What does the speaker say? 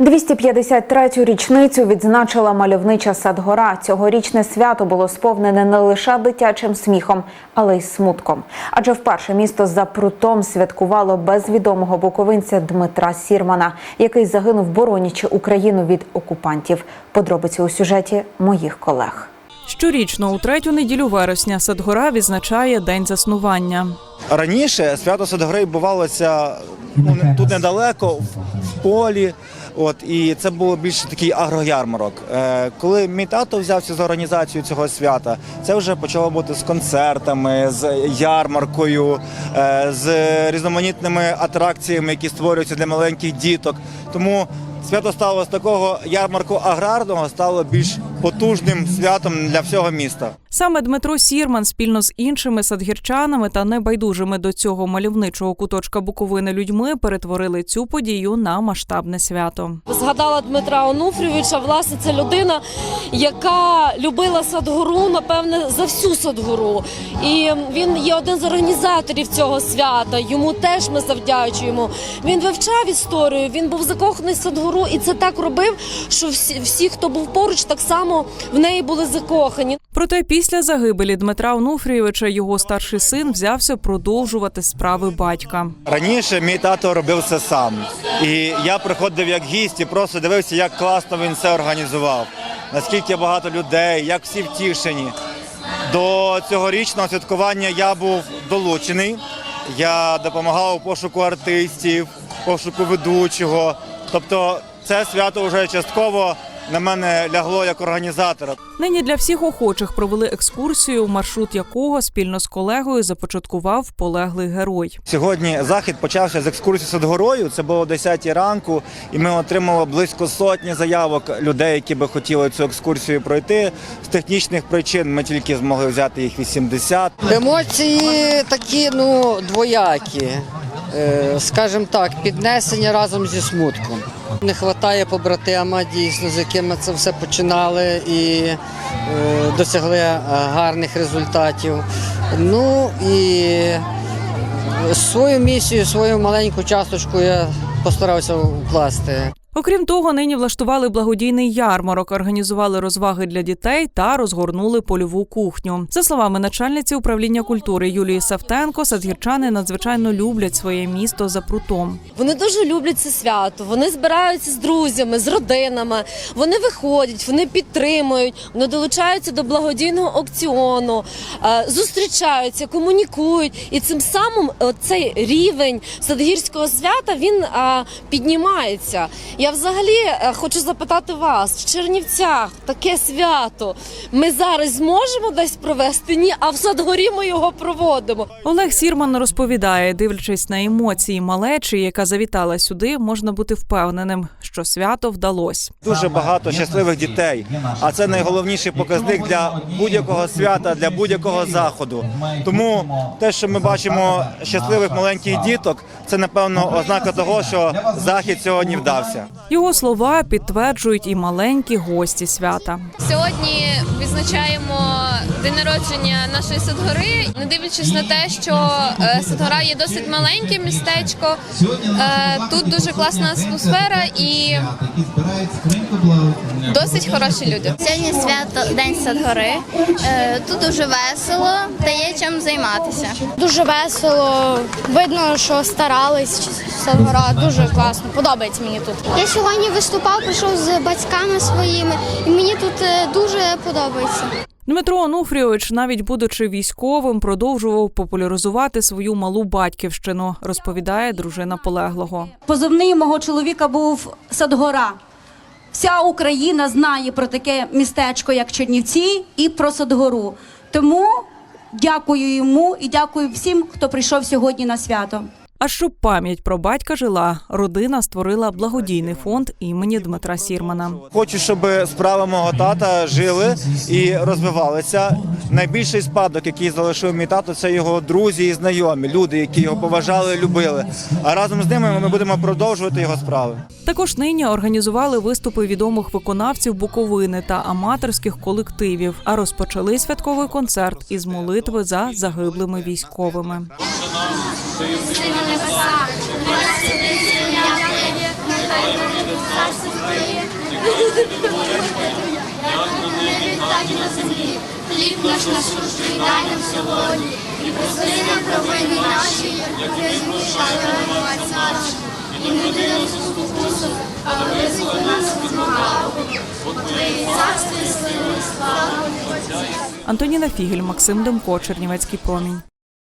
253-ю річницю відзначила мальовнича Садгора. Цьогорічне свято було сповнене не лише дитячим сміхом, але й смутком. Адже вперше місто за прутом святкувало без відомого буковинця Дмитра Сірмана, який загинув, боронячи Україну від окупантів. Подробиці у сюжеті моїх колег. Щорічно у третю неділю вересня Садгора відзначає день заснування. Раніше свято Садгори бувалося ну, тут недалеко, в полі. От і це було більше такий агроярмарок. Е, коли мій тато взявся за організацію цього свята, це вже почало бути з концертами, з ярмаркою, е, з різноманітними атракціями, які створюються для маленьких діток. Тому свято стало з такого ярмарку аграрного, стало більш потужним святом для всього міста. Саме Дмитро Сірман спільно з іншими садгірчанами та небайдужими до цього мальовничого куточка Буковини людьми перетворили цю подію на масштабне свято. Згадала Дмитра Онуфрійовича. Власне, це людина, яка любила Садгору, напевне, за всю Садгору. І він є один з організаторів цього свята. Йому теж ми завдячуємо. Він вивчав історію, він був закоханий в Садгору, і це так робив, що всі, всі, хто був поруч, так само в неї були закохані. Проте після загибелі Дмитра Онуфрійовича його старший син взявся продовжувати справи батька. Раніше мій тато робив це сам. І я приходив як гість і просто дивився, як класно він це організував. Наскільки багато людей, як всі втішені. До цьогорічного святкування я був долучений. Я допомагав у пошуку артистів, пошуку ведучого. Тобто, це свято вже частково на мене лягло як організатора. Нині для всіх охочих провели екскурсію, маршрут якого спільно з колегою започаткував полеглий герой. Сьогодні захід почався з екскурсії Садгорою. Це було о 10 ранку, і ми отримали близько сотні заявок людей, які би хотіли цю екскурсію пройти. З технічних причин ми тільки змогли взяти їх 80. Емоції такі, ну, двоякі. Е, Скажімо так, піднесення разом зі смутком. Не вистачає побратима, дійсно, з якими це все починали і е, досягли е, гарних результатів. Ну і свою місію, свою маленьку часточку я постарався вкласти. Окрім того, нині влаштували благодійний ярмарок, організували розваги для дітей та розгорнули польову кухню. За словами начальниці управління культури Юлії Савтенко, садгірчани надзвичайно люблять своє місто за прутом. Вони дуже люблять це свято. Вони збираються з друзями, з родинами. Вони виходять, вони підтримують, вони долучаються до благодійного аукціону, е, зустрічаються, комунікують. І цим самим е, цей рівень садгірського свята він е, піднімається. Я взагалі е, хочу запитати вас в Чернівцях таке свято. Ми зараз зможемо десь провести? Ні, а в Садгорі ми його проводимо. Олег Сірман розповідає, дивлячись на емоції малечі, яка завітала сюди, можна бути впевненим, що свято вдалось. Дуже багато щасливих дітей. А це найголовніший показник для будь-якого свята, для будь-якого заходу. Тому те, що ми бачимо щасливих маленьких діток, це напевно ознака того, що захід сьогодні вдався. Його слова підтверджують і маленькі гості свята. Сьогодні відзначаємо день народження нашої Садгори, не дивлячись на те, що е, Садгора є досить маленьке містечко. е, Тут дуже класна атмосфера і досить хороші люди. Сьогодні свято День Садгори. Е, Тут дуже весело та є чим займатися. Дуже весело. Видно, що старались. Садгора дуже класно. Подобається мені тут. Я сьогодні виступав, прийшов з батьками своїми, і мені тут е, дуже подобається. Дмитро Онуфрійович, навіть будучи військовим, продовжував популяризувати свою малу батьківщину, розповідає дружина полеглого. Позивний мого чоловіка був Садгора. Вся Україна знає про таке містечко, як Чернівці, і про Садгору. Тому дякую йому і дякую всім, хто прийшов сьогодні на свято. А щоб пам'ять про батька жила, родина створила благодійний фонд імені Дмитра Сірмана. Хочу, щоб справи мого тата жили і розвивалися. Найбільший спадок, який залишив мій тато, це його друзі і знайомі, люди, які його поважали, любили. А разом з ними ми будемо продовжувати його справи. Також нині організували виступи відомих виконавців Буковини та аматорських колективів. А розпочали святковий концерт із молитви за загиблими військовими. Хліб наш насущний дай нам сьогодні, і прости провини наші, як ми наші. І не нас Антоніна Фігель, Максим Демко, Чернівецький промінь.